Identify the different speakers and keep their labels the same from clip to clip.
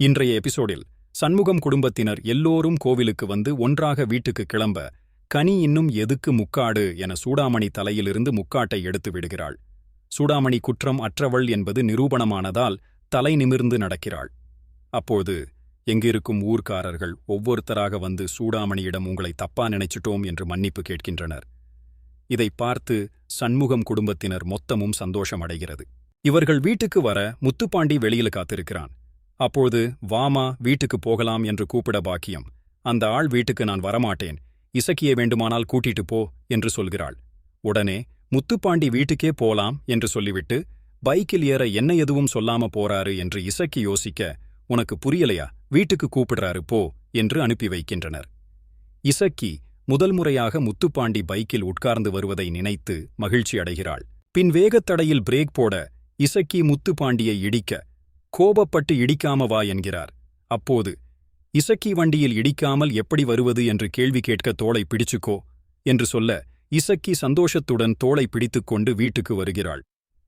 Speaker 1: இன்றைய எபிசோடில் சண்முகம் குடும்பத்தினர் எல்லோரும் கோவிலுக்கு வந்து ஒன்றாக வீட்டுக்கு கிளம்ப கனி இன்னும் எதுக்கு முக்காடு என சூடாமணி தலையிலிருந்து முக்காட்டை எடுத்து விடுகிறாள். சூடாமணி குற்றம் அற்றவள் என்பது நிரூபணமானதால் தலை நிமிர்ந்து நடக்கிறாள். அப்போது எங்கிருக்கும் ஊர்க்காரர்கள் ஒவ்வொருத்தராக வந்து சூடாமணியிடம் உங்களை தப்பா நினைச்சிட்டோம் என்று மன்னிப்பு கேட்கின்றனர். இதை பார்த்து சண்முகம் குடும்பத்தினர் மொத்தமும் சந்தோஷமடைகிறது இவர்கள் வீட்டுக்கு வர முத்துப்பாண்டி வெளியில காத்திருக்கிறான். அப்போது வாமா வீட்டுக்கு போகலாம் என்று கூப்பிட பாக்கியம். அந்த ஆள் வீட்டுக்கு நான் வரமாட்டேன். இசக்கிய வேண்டுமானால் கூட்டிட்டு போ என்று சொல்கிறாள். உடனே முத்துப்பாண்டி வீட்டுக்கே போலாம் என்று சொல்லிவிட்டு பைக்கில் ஏற என்ன எதுவும் சொல்லாம போறாரு என்று இசக்கி யோசிக்க உனக்கு புரியலையா? வீட்டுக்கு கூப்பிடுறாரு போ என்று அனுப்பி வைக்கின்றனர். இசக்கி முதல் முறையாக முத்துப்பாண்டி பைக்கில் உட்கார்ந்து வருவதை நினைத்து மகிழ்ச்சி அடைகிறாள். பின் வேகத்தடையில் பிரேக் போட இசக்கி முத்துப்பாண்டியை இடிக்க கோபப்பட்டு இடிக்காம வா என்கிறார். அப்போது இசக்கி வண்டியில் இடிக்காமல் எப்படி வருவது என்று கேள்வி கேட்க தோளை பிடிச்சுக்கோ என்று சொல்ல இசக்கி சந்தோஷத்துடன் தோளை பிடித்துக்கொண்டு வீட்டுக்கு வருகிறாள்.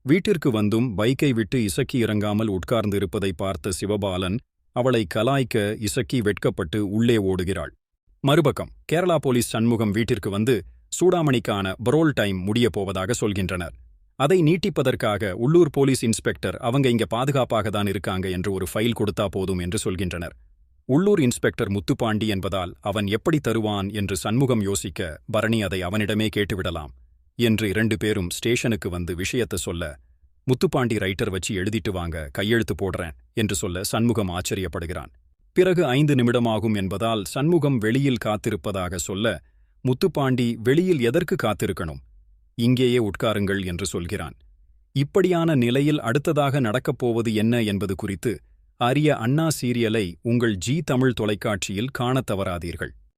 Speaker 1: வீட்டிற்கு வந்தும் பைக்கை விட்டு இசக்கி இறங்காமல் உட்கார்ந்து இருப்பதை பார்த்த சிவபாலன் அவளை கலாய்க்க இசக்கி வெட்கப்பட்டு உள்ளே ஓடுகிறாள். மறுபக்கம் கேரளா போலீஸ் சண்முகம் வீட்டிற்கு வந்து சூடாமணிக்கான பரோல் டைம் முடியப் போவதாக சொல்கின்றனர். அதை நீட்டிப்பதற்காக உள்ளூர் போலீஸ் இன்ஸ்பெக்டர் அவங்க இங்க பாதுகாப்பாக தான் இருக்காங்க என்று ஒரு ஃபைல் கொடுத்தா போதும் என்று சொல்கின்றனர். உள்ளூர் இன்ஸ்பெக்டர் முத்துப்பாண்டி என்பதால் அவன் எப்படி தருவான் என்று சண்முகம் யோசிக்க பரணி அதை அவனிடமே கேட்டுவிடலாம் என்று இரண்டு பேரும் ஸ்டேஷனுக்கு வந்து விஷயத்த சொல்ல முத்துப்பாண்டி ரைட்டர் வச்சு எழுதிட்டு வாங்க கையெழுத்து போடுறேன் என்று சொல்ல சண்முகம் ஆச்சரியப்படுகிறான். பிறகு ஐந்து நிமிடமாகும் என்பதால் சண்முகம் வெளியில் காத்திருப்பதாக சொல்ல முத்துப்பாண்டி வெளியில் எதற்கு காத்திருக்கணும்? இங்கேயே உட்காருங்கள் என்று சொல்கிறான். இப்படியான நிலையில் அடுத்ததாக நடக்கப் போவது என்ன என்பது குறித்து அரிய அண்ணா சீரியலை உங்கள் ஜி தமிழ் தொலைக்காட்சியில் காணத் தவறாதீர்கள்.